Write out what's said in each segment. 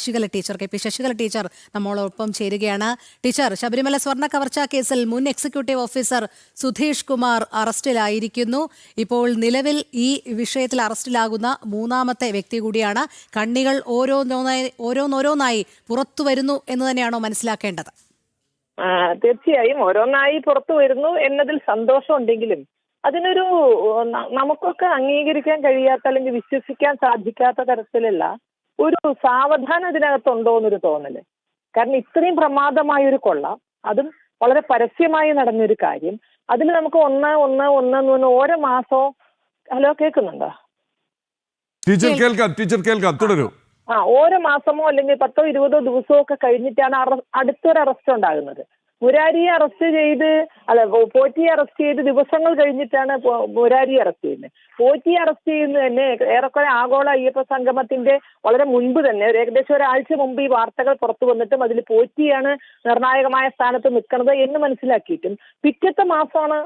Sasikala teacher K P Sasikala teacher നമ്മളോടൊപ്പം ചേരുകയാണ്. Teacher Sabarimala സ്വർണ കവർച്ചാ കേസിൽ മുൻ എക്സിക്യൂട്ടീവ് ഓഫീസർ സുധീഷ് കുമാർ അറസ്റ്റിലായിരിക്കുന്നു. ഇപ്പോൾ നിലവിൽ ഈ വിഷയത്തിൽ അറസ്റ്റിലാകുന്ന മൂന്നാമത്തെ വ്യക്തി കൂടിയാണ്. കണ്ണികൾ ഓരോന്നോന്നായി ഓരോന്നോരോന്നായി പുറത്തു വരുന്നു എന്ന് തന്നെയാണോ മനസ്സിലാക്കേണ്ടത്? തീർച്ചയായും ഓരോന്നായി പുറത്തു വരുന്നു എന്നതിൽ സന്തോഷമുണ്ടെങ്കിലും അതിനൊരു നമുക്കൊക്കെ അംഗീകരിക്കാൻ കഴിയാത്ത അല്ലെങ്കിൽ വിശ്വസിക്കാൻ സാധിക്കാത്ത തരത്തിലുള്ള ഒരു സാവധാനം ഇതിനകത്തുണ്ടോ എന്നൊരു തോന്നൽ. കാരണം ഇത്രയും പ്രമാദമായ ഒരു കൊള്ള അതും വളരെ പരസ്യമായി നടന്നൊരു കാര്യം അതിൽ നമുക്ക് ഒന്ന് ഒന്ന് ഒന്ന് എന്ന് പറഞ്ഞ ഓരോ മാസവും ഹലോ കേൾക്കുന്നുണ്ടോ? ടീച്ചർ കേൾക്കാം ടീച്ചർ കേൾക്കാം തുടരൂ. ആ ഓരോ മാസമോ അല്ലെങ്കിൽ പത്തോ ഇരുപതോ ദിവസമോ ഒക്കെ കഴിഞ്ഞിട്ടാണ് അടുത്തൊരു അറസ്റ്റ് ഉണ്ടാകുന്നത്. മുരാരിയെ അറസ്റ്റ് ചെയ്ത് അല്ല പോറ്റിയെ അറസ്റ്റ് ചെയ്ത് ദിവസങ്ങൾ കഴിഞ്ഞിട്ടാണ് മുരാരിയെ അറസ്റ്റ് ചെയ്യുന്നത്. പോറ്റിയെ അറസ്റ്റ് ചെയ്യുന്നത് തന്നെ ഏറെക്കുറെ ആഗോള അയ്യപ്പ സംഗമത്തിന്റെ വളരെ മുൻപ് തന്നെ ഒരു ഏകദേശം ഒരാഴ്ച മുമ്പ് ഈ വാർത്തകൾ പുറത്തു വന്നിട്ടും അതിൽ പോറ്റിയാണ് നിർണായകമായ സ്ഥാനത്ത് നിൽക്കുന്നത് എന്ന് മനസ്സിലാക്കിയിട്ടും പിറ്റത്തെ മാസമാണ്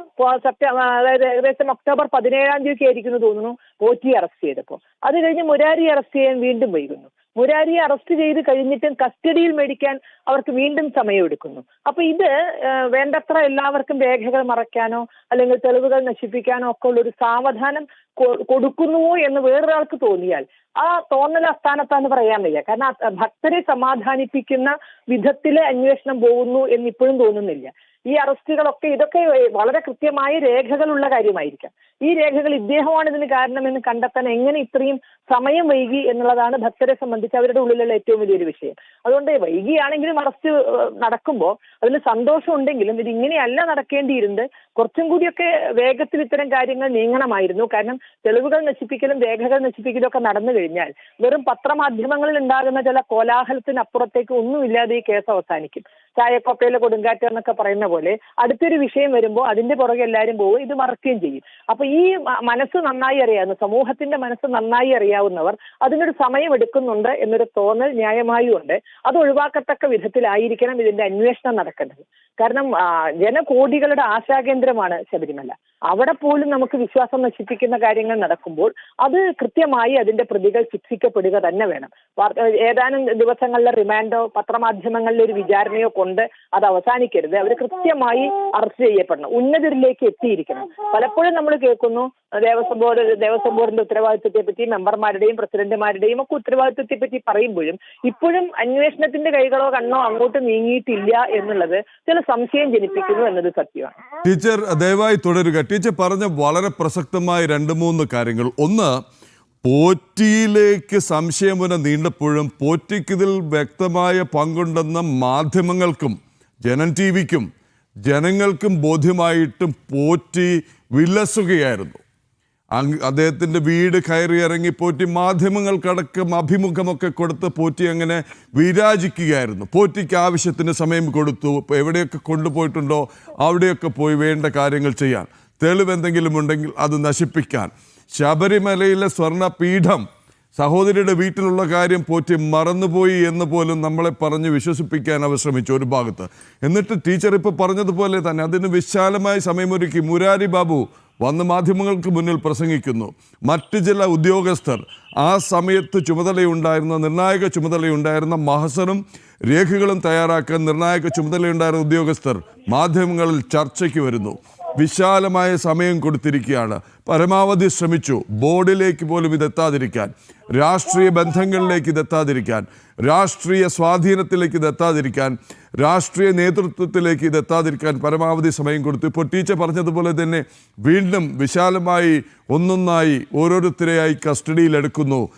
അതായത് ഏകദേശം ഒക്ടോബർ പതിനേഴാം തീയതി ആയിരിക്കുന്നു തോന്നുന്നു പോറ്റിയെ അറസ്റ്റ് ചെയ്തപ്പോൾ. അത് കഴിഞ്ഞ് മുരാരിയെ അറസ്റ്റ് ചെയ്യാൻ വീണ്ടും വൈകുന്നു. മുരാരിയെ അറസ്റ്റ് ചെയ്ത് കഴിഞ്ഞിട്ടും കസ്റ്റഡിയിൽ മേടിക്കാൻ അവർക്ക് വീണ്ടും സമയമെടുക്കുന്നു. അപ്പൊ ഇത് വേണ്ടത്ര എല്ലാവർക്കും രേഖകൾ മറയ്ക്കാനോ അല്ലെങ്കിൽ തെളിവുകൾ നശിപ്പിക്കാനോ ഒക്കെ ഉള്ള ഒരു സാവധാനം കൊടുക്കുന്നുവോ എന്ന് വേറൊരാൾക്ക് തോന്നിയാൽ ആ തോന്നൽ അസ്ഥാനത്താന്ന് പറയാൻ വയ്യ. കാരണം ഭക്തരെ സമാധാനിപ്പിക്കുന്ന വിധത്തിലെ അന്വേഷണം പോകുന്നു എന്ന് ഇപ്പോഴും തോന്നുന്നില്ല. ഈ അറസ്റ്റുകളൊക്കെ ഇതൊക്കെ വളരെ കൃത്യമായ രേഖകളുള്ള കാര്യമായിരിക്കാം. ഈ രേഖകൾ ഇദ്ദേഹമാണ് ഇതിന് കാരണമെന്ന് കണ്ടെത്താൻ എങ്ങനെ ഇത്രയും സമയം വൈകി എന്നുള്ളതാണ് ഭക്തരെ സംബന്ധിച്ച് അവരുടെ ഉള്ളിലുള്ള ഏറ്റവും വലിയൊരു വിഷയം. അതുകൊണ്ട് വൈകിയാണെങ്കിലും അറസ്റ്റ് നടക്കുമ്പോൾ അതിൽ സന്തോഷം ഉണ്ടെങ്കിലും ഇത് ഇങ്ങനെയല്ല നടക്കേണ്ടിയിരുന്നത്. കുറച്ചും കൂടിയൊക്കെ വേഗത്തിൽ ഇത്തരം കാര്യങ്ങൾ നീങ്ങണമായിരുന്നു. കാരണം തെളിവുകൾ നശിപ്പിക്കലും രേഖകൾ നശിപ്പിക്കലും ഒക്കെ നടന്നു കഴിഞ്ഞാൽ വെറും പത്രമാധ്യമങ്ങളിൽ ഉണ്ടാകുന്ന ചില കോലാഹലത്തിനപ്പുറത്തേക്ക് ഒന്നുമില്ലാതെ ഈ കേസ് അവസാനിക്കും. ചായക്കൊപ്പയിലെ കൊടുങ്കാറ്റ് എന്നൊക്കെ പറയുന്ന പോലെ അടുത്തൊരു വിഷയം വരുമ്പോൾ അതിന്റെ പുറകെ എല്ലാവരും പോകും ഇത് മറക്കുകയും ചെയ്യും. അപ്പൊ ഈ മനസ്സ് നന്നായി അറിയാവുന്ന സമൂഹത്തിന്റെ മനസ്സ് നന്നായി അറിയാവുന്നവർ അതിനൊരു സമയം എടുക്കുന്നുണ്ട് എന്നൊരു തോന്നൽ ന്യായമായും ഉണ്ട്. അത് ഒഴിവാക്കത്തക്ക വിധത്തിലായിരിക്കണം ഇതിന്റെ അന്വേഷണം നടക്കേണ്ടത്. കാരണം ജനകോടികളുടെ ആശാകേന്ദ്രമാണ് ശബരിമല. അവിടെ പോലും നമുക്ക് വിശ്വാസം നശിപ്പിക്കുന്ന കാര്യങ്ങൾ നടക്കുമ്പോൾ അത് കൃത്യമായി അതിന്റെ പ്രതികൾ ശിക്ഷിക്കപ്പെടുക തന്നെ വേണം. ഏതാനും ദിവസങ്ങളിലെ റിമാൻഡോ പത്രമാധ്യമങ്ങളിലെ ഒരു വിചാരണയോ കൊണ്ട് അത് അവസാനിക്കരുത്. അവർ കൃത്യമായി അറസ്റ്റ് ചെയ്യപ്പെടണം. ഉന്നതരിലേക്ക് എത്തിയിരിക്കണം. പലപ്പോഴും നമ്മൾ കേൾക്കുന്നു ദേവസ്വം ബോർഡ് ദേവസ്വം ബോർഡിന്റെ ഉത്തരവാദിത്വത്തെ പറ്റി മെമ്പർമാരുടെയും പ്രസിഡന്റുമാരുടെയും ഒക്കെ ഉത്തരവാദിത്വത്തെ പറ്റി പറയുമ്പോഴും ഇപ്പോഴും അന്വേഷണത്തിന്റെ കൈകളോ കണ്ണോ അങ്ങോട്ട് നീങ്ങിയിട്ടില്ല എന്നുള്ളത് ചില സംശയം ജനിപ്പിക്കുന്നു എന്നത് സത്യമാണ്. ടീച്ചർ ദയവായി തുടരുക. ടീച്ചർ പറഞ്ഞ വളരെ പ്രസക്തമായ രണ്ട് മൂന്ന് കാര്യങ്ങൾ. ഒന്ന് പോറ്റിയിലേക്ക് സംശയമുന നീണ്ടപ്പോഴും പോറ്റിക്കിതിൽ വ്യക്തമായ പങ്കുണ്ടെന്ന മാധ്യമങ്ങൾക്കും ജനൻ ടി വിക്കും ജനങ്ങൾക്കും ബോധ്യമായിട്ടും പോറ്റി വിലസുകയായിരുന്നു. അദ്ദേഹത്തിന്റെ വീട് കയറി ഇറങ്ങി പോറ്റി മാധ്യമങ്ങൾക്കടക്കം അഭിമുഖമൊക്കെ കൊടുത്ത് പോറ്റി അങ്ങനെ വിരാജിക്കുകയായിരുന്നു. പോറ്റിക്ക് ആവശ്യത്തിന് സമയം കൊടുത്തു. എവിടെയൊക്കെ കൊണ്ടുപോയിട്ടുണ്ടോ അവിടെയൊക്കെ പോയി വേണ്ട കാര്യങ്ങൾ ചെയ്യാൻ. തെളിവെന്തെങ്കിലും ഉണ്ടെങ്കിൽ അത് നശിപ്പിക്കാൻ. ശബരിമലയിലെ സ്വർണപീഠം സഹോദരിയുടെ വീട്ടിലുള്ള കാര്യം പോറ്റി മറന്നുപോയി എന്ന് പോലും നമ്മളെ പറഞ്ഞ് വിശ്വസിപ്പിക്കാൻ അവർ ശ്രമിച്ചു ഒരു ഭാഗത്ത്. എന്നിട്ട് ടീച്ചർ ഇപ്പോൾ പറഞ്ഞതുപോലെ തന്നെ അതിന് വിശാലമായ സമയമൊരുക്കി മുരാരി ബാബു വന്ന് മാധ്യമങ്ങൾക്ക് മുന്നിൽ പ്രസംഗിക്കുന്നു. മറ്റ് ചില ഉദ്യോഗസ്ഥർ ആ സമയത്ത് ചുമതലയുണ്ടായിരുന്ന നിർണായക ചുമതലയുണ്ടായിരുന്ന മഹസറും രേഖകളും തയ്യാറാക്കാൻ നിർണായക ചുമതലയുണ്ടായിരുന്ന ഉദ്യോഗസ്ഥർ മാധ്യമങ്ങളിൽ ചർച്ചയ്ക്ക് വരുന്നു. വിശാലമായ സമയം കൊടുത്തിരിക്കുകയാണ്. പരമാവധി ശ്രമിച്ചു. ബോർഡിലേക്ക് പോലും ഇതെത്താതിരിക്കാൻ. രാഷ്ട്രീയ ബന്ധങ്ങളിലേക്ക് ഇതെത്താതിരിക്കാൻ. രാഷ്ട്രീയ സ്വാധീനത്തിലേക്ക് ഇതെത്താതിരിക്കാൻ. രാഷ്ട്രീയ നേതൃത്വത്തിലേക്ക് ഇതെത്താതിരിക്കാൻ പരമാവധി സമയം കൊടുത്തു. ഇപ്പോൾ ടീച്ചർ പറഞ്ഞതുപോലെ തന്നെ വീണ്ടും വിശാലമായി ഒന്നൊന്നായി ഓരോരുത്തരെയായി കസ്റ്റഡിയിലെടുക്കുന്നു.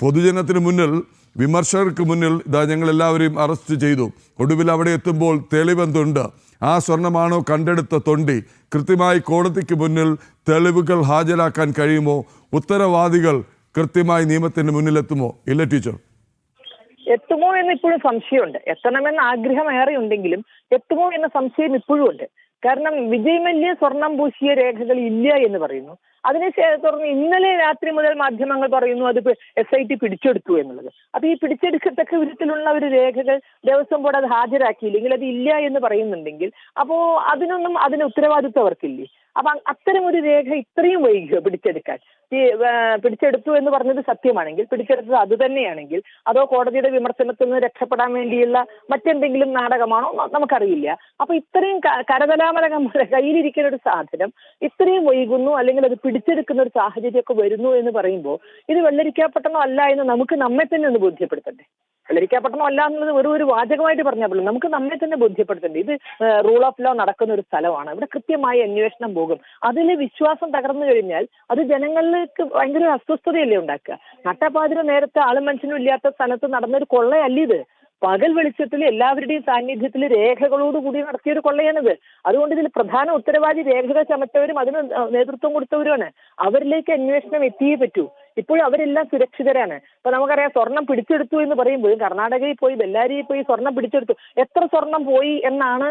പൊതുജനത്തിന് മുന്നിൽ വിമർശകർക്ക് മുന്നിൽ ഇതാ ഞങ്ങളെല്ലാവരെയും അറസ്റ്റ് ചെയ്തു. ഒടുവിൽ അവിടെ എത്തുമ്പോൾ തെളിവെന്തുണ്ട്? ആ സ്വർണമാണോ കണ്ടെടുത്ത തൊണ്ടി? കൃത്യമായി കോടതിക്ക് മുന്നിൽ തെളിവുകൾ ഹാജരാക്കാൻ കഴിയുമോ? ഉത്തരവാദികൾ കൃത്യമായി നിയമത്തിന് മുന്നിലെത്തുമോ? ഇല്ല ടീച്ചർ. എത്തുമോ എന്ന് ഇപ്പോഴും സംശയമുണ്ട്. എത്തണമെന്ന് ആഗ്രഹം ഏറെ ഉണ്ടെങ്കിലും എത്തുമോ എന്ന സംശയം ഇപ്പോഴും ഉണ്ട്. കാരണം വിജയ് മല്യ സ്വർണം പൂശിയ രേഖകൾ ഇല്ല എന്ന് പറയുന്നു. അതിനെ തുടർന്ന് ഇന്നലെ രാത്രി മുതൽ മാധ്യമങ്ങൾ പറയുന്നു അത് എസ് ഐ ടി പിടിച്ചെടുത്തു എന്നുള്ളത്. അപ്പൊ ഈ പിടിച്ചെടുക്കത്തക്ക വിധത്തിലുള്ള ഒരു രേഖകൾ ദേവസ്വം ബോർഡ് അത് ഹാജരാക്കിയില്ലെങ്കിൽ അത് ഇല്ല എന്ന് പറയുന്നുണ്ടെങ്കിൽ അപ്പോ അതിനൊന്നും അതിന് ഉത്തരവാദിത്വം അവർക്കില്ലേ? അപ്പൊ അത്തരം ഒരു രേഖ ഇത്രയും വൈകിയോ പിടിച്ചെടുക്കാൻ. ഈ പിടിച്ചെടുത്തു എന്ന് പറഞ്ഞത് സത്യമാണെങ്കിൽ പിടിച്ചെടുത്തത് അത് തന്നെയാണെങ്കിൽ അതോ കോടതിയുടെ വിമർശനത്തിൽ നിന്ന് രക്ഷപ്പെടാൻ വേണ്ടിയുള്ള മറ്റെന്തെങ്കിലും നാടകമാണോ നമുക്കറിയില്ല. അപ്പൊ ഇത്രയും ക- കരതലാമലകം പോലെ കയ്യിലിരിക്കുന്ന ഒരു സാധനം ഇത്രയും വൈകുന്നു അല്ലെങ്കിൽ അത് പിടിച്ചെടുക്കുന്ന ഒരു സാഹചര്യമൊക്കെ വരുന്നു എന്ന് പറയുമ്പോൾ ഇത് വെള്ളരിക്കാപ്പട്ടണം അല്ല എന്ന് നമുക്ക് നമ്മെ തന്നെ ഒന്ന് ബോധ്യപ്പെടുത്തണ്ടേ? വെള്ളരിക്കാപ്പട്ടണം അല്ല എന്നുള്ളത് ഒരു ഒരു വാചകമായിട്ട് പറഞ്ഞാൽ പോലും നമുക്ക് നമ്മെ തന്നെ ബോധ്യപ്പെടുത്തേണ്ടത് ഇത് റൂൾ ഓഫ് ലോ നടക്കുന്ന ഒരു സ്ഥലമാണ്. ഇവിടെ കൃത്യമായി അന്വേഷണം പോകും. അതിൽ വിശ്വാസം തകർന്നു കഴിഞ്ഞാൽ അത് ജനങ്ങൾക്ക് ഭയങ്കര അസ്വസ്ഥതയല്ലേ ഉണ്ടാക്കുക? നട്ടപ്പാതിര നേരത്തെ ആളും മനുഷ്യനും ഇല്ലാത്ത സ്ഥലത്ത് നടന്നൊരു കൊള്ളയല്ല ഇത്? പകൽ വെളിച്ചത്തിൽ എല്ലാവരുടെയും സാന്നിധ്യത്തിൽ രേഖകളോടുകൂടി നടത്തിയൊരു കൊള്ളയാണിത്. അതുകൊണ്ട് ഇതിൽ പ്രധാന ഉത്തരവാദി രേഖകൾ ചമച്ചവരും അതിന് നേതൃത്വം കൊടുത്തവരുമാണ്. അവരിലേക്ക് അന്വേഷണം എത്തിയേ പറ്റൂ. ഇപ്പോഴും അവരെല്ലാം സുരക്ഷിതരാണ്. ഇപ്പൊ നമുക്കറിയാം സ്വർണം പിടിച്ചെടുത്തു എന്ന് പറയുമ്പോൾ കർണാടകയിൽ പോയി ബെല്ലാരിയിൽ പോയി സ്വർണം പിടിച്ചെടുത്തു. എത്ര സ്വർണം പോയി എന്നാണ്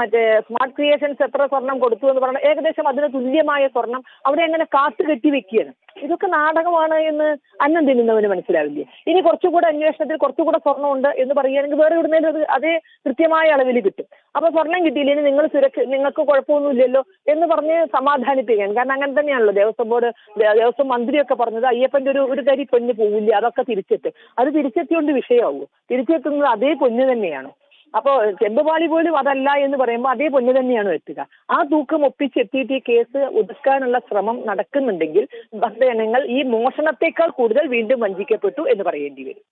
മറ്റേ സ്മാർട്ട് ക്രിയേഷൻസ് എത്ര സ്വർണം കൊടുത്തു എന്ന് പറഞ്ഞാൽ ഏകദേശം അതിന് തുല്യമായ സ്വർണം അവിടെ എങ്ങനെ കാത്തു കെട്ടി വെക്കുകയാണ്. ഇതൊക്കെ നാടകമാണ് എന്ന് അന്നം തിന്നുന്നവന് മനസ്സിലാവില്ലേ? ഇനി കുറച്ചുകൂടെ അന്വേഷണത്തിൽ കുറച്ചുകൂടെ സ്വർണമുണ്ട് എന്ന് പറയുകയാണെങ്കിൽ വേറെ എവിടുന്നേലും അത് അതേ കൃത്യമായ അളവിൽ കിട്ടും. അപ്പൊ സ്വർണം കിട്ടിയില്ലെങ്കിൽ നിങ്ങൾ സുരക്ഷ നിങ്ങൾക്ക് കുഴപ്പമൊന്നുമില്ലല്ലോ എന്ന് പറഞ്ഞ് സമാധാനിപ്പിക്കാൻ കാരണം അങ്ങനെ തന്നെയാണല്ലോ ദേവസ്വം ബോർഡ് ദേവസ്വം മന്ത്രിയൊക്കെ പറഞ്ഞത് അയ്യപ്പന്റെ ഒരു ഒരു തരി പൊന്ന് പോവില്ല? അതൊക്കെ തിരിച്ചെത്തും. അത് തിരിച്ചെത്തിയോണ്ട് വിഷയമാവും. തിരിച്ചെത്തുന്നത് അതേ പൊന്ന് തന്നെയാണ്. അപ്പോ ചെമ്പുപാളി പോലും അതല്ല എന്ന് പറയുമ്പോൾ അതേ പൊന്ന് തന്നെയാണ് എത്തുക. ആ തൂക്കം ഒപ്പിച്ചെത്തിയിട്ട് ഈ കേസ് ഒതുക്കാനുള്ള ശ്രമം നടക്കുന്നുണ്ടെങ്കിൽ ഭക്തജനങ്ങൾ ഈ മോഷണത്തെക്കാൾ കൂടുതൽ വീണ്ടും വഞ്ചിക്കപ്പെട്ടു എന്ന് പറയേണ്ടി വരും.